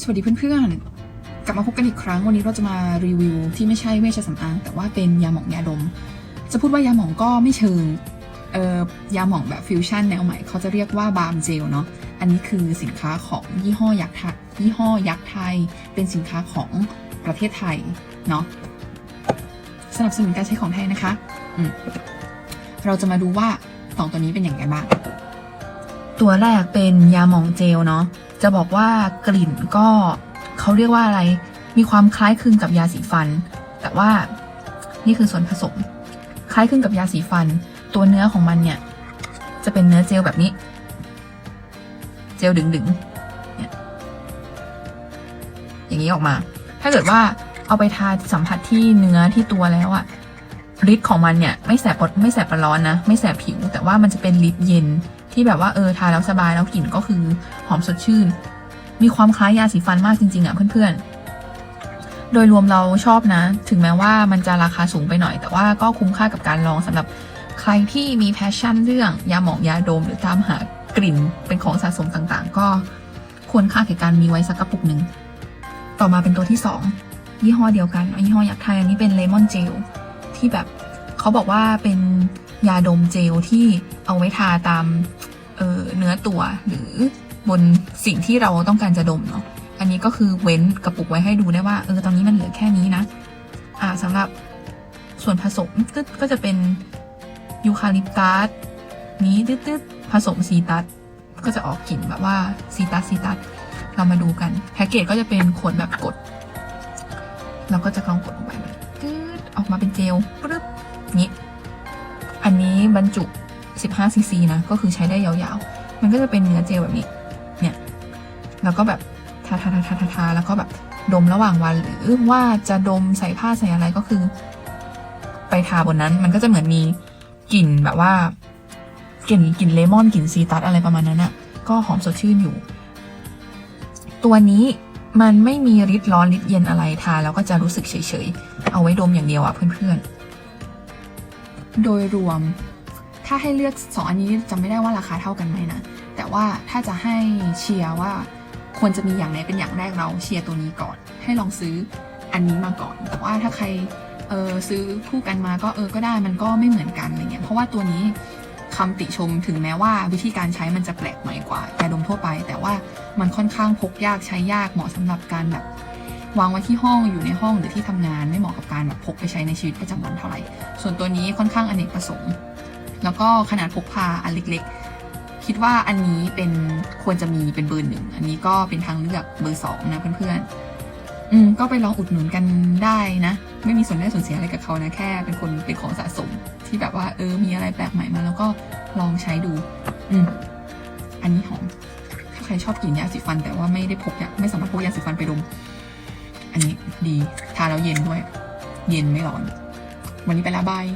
สวัสดีเพื่อนๆ กลับมาพบกันอีกครั้ง วันนี้เราจะมารีวิวที่ไม่ใช่เวชสำอาง แต่ว่าเป็นยาหมองยาดม จะพูดว่ายาหมองก็ไม่เชิงเอ่อยาหมองแบบฟิวชั่นแนวใหม่เขาจะเรียกว่าบาร์มเจลเนาะ อันนี้คือสินค้าของยี่ห้อยักษ์ไทยยี่ห้อยักษ์ไทย เป็นสินค้าของประเทศไทยเนาะ สนับสนุนการใช้ของไทยนะคะเราจะมาดูว่าสองตัวนี้เป็นอย่างไรบ้าง ตัวแรกเป็นยาหมองเจลเนาะ จะบอกว่ากลิ่นก็เขาเรียกว่าอะไร มีความคล้ายคลึงกับยาสีฟัน แต่ว่านี่คือส่วนผสม คล้ายคลึงกับยาสีฟัน ตัวเนื้อของมันเนี่ย จะเป็นเนื้อเจลแบบนี้ เจลดึงๆเนี่ยอย่างนี้ออกมา ถ้าเกิดว่าเอาไปทาสัมผัสที่เนื้อที่ตัวแล้วอะฤทธิ์ของมันเนี่ย ไม่แสบปดไม่แสบประร้อนนะ ไม่แสบผิว แต่ว่ามันจะเป็นฤทธิ์เย็น ที่แบบว่าเออทาแล้วสบายแล้วกลิ่นก็คือหอมสดชื่น มีความคล้ายยาสีฟันมากจริงๆอะเพื่อนๆ โดยรวมเราชอบนะ ถึงแม้ว่ามันจะราคาสูงไปหน่อย แต่ว่าก็คุ้มค่ากับการลองสำหรับใครที่มีแพชชั่นเรื่องยาหมองยาดมหรือตามหากลิ่นเป็นของสะสมต่างๆ ก็ควรค่าแก่การมีไว้สักกระปุกหนึ่งต่อมาเป็นตัวที่สองยี่ห้อเดียวกันยี่ห้อยักษ์ไทยอันนี้เป็นเลมอนเจลที่แบบเขาบอกว่าเป็นยาดมเจลที่เอาไว้ทาตาม เอ่อเนื้อตัวหรือบนสิ่งที่เราต้องการจะดมเนาะอันนี้ก็คือเว้นกระปุกไว้ให้ดูได้ว่าเออตอนนี้มันเหลือแค่นี้นะ อ่าสำหรับส่วนผสมก็ก็จะเป็นยูคาลิปตัสนี้ตืดๆผสมซีตัสก็จะออกกลิ่นแบบว่าซีตัสซีตัสเรามาดูกันแพ็กเกจก็จะเป็นขวดแบบกด เราก็จะลองกดลงไปตืดออกมาเป็นเจลปึ๊บนี้ อันนี้บรรจุ 15ซีซีนะ ก็คือใช้ได้ยาวๆ มันก็จะเป็นเนื้อเจลแบบนี้ เนี่ย แล้วก็แบบทาทาทาทาทาทาแล้วก็แบบดมระหว่างวัน หรือว่าจะดมใส่ผ้าใส่อะไรก็คือ ไปทาบนนั้น มันก็จะเหมือนมีกลิ่นแบบว่ากลิ่นกลิ่นเลมอนกลิ่นซีตัสอะไรประมาณนั้นอะก็หอมสดชื่นอยู่ ตัวนี้มันไม่มีฤทธิ์ร้อนฤทธิ์เย็นอะไรทาแล้วก็จะรู้สึกเฉยๆ เอาไว้ดมอย่างเดียวอะเพื่อนๆ โดยรวม ถ้าให้เลือกสองอันนี้จำไม่ได้ว่าราคาเท่ากันไหมนะ แต่ว่าถ้าจะให้เชียร์ว่าควรจะมีอย่างไหนเป็นอย่างแรกเราเชียร์ตัวนี้ก่อน ให้ลองซื้ออันนี้มาก่อน แต่ว่าถ้าใครเออซื้อคู่กันมาก็เออก็ได้มันก็ไม่เหมือนกันอะไรเงี้ยเพราะว่าตัวนี้คำติชมถึงแม้ว่าวิธีการใช้มันจะแปลกใหม่กว่ายาดมทั่วไป แต่ว่ามันค่อนข้างพกยากใช้ยากเหมาะสำหรับการแบบวางไว้ที่ห้องอยู่ในห้องหรือที่ทำงานไม่เหมาะกับการแบบพกไปใช้ในชีวิตประจำวันเท่าไหร่ ส่วนตัวนี้ค่อนข้างอเนกประสงค์ แล้วก็ขนาดพกพาอันเล็กๆ คิดว่าอันนี้เป็นควรจะมีเป็นเบอร์หนึ่ง อันนี้ก็เป็นทางเลือกเบอร์สองนะเพื่อนๆ อืม ก็ไปลองอุดหนุนกันได้นะ ไม่มีส่วนได้ส่วนเสียอะไรกับเขานะ แค่เป็นคนเป็นของสะสม ที่แบบว่าเออ มีอะไรแปลกใหม่มาแล้วก็ลองใช้ดู อืม อันนี้หอม ถ้าใครชอบกลิ่นยาสีฟัน แต่ว่าไม่ได้พกยาไม่สามารถพกยาสีฟันไปดม อันนี้ดี ทาแล้วเย็นด้วย เย็นไม่ร้อน วันนี้ไปล้วบาย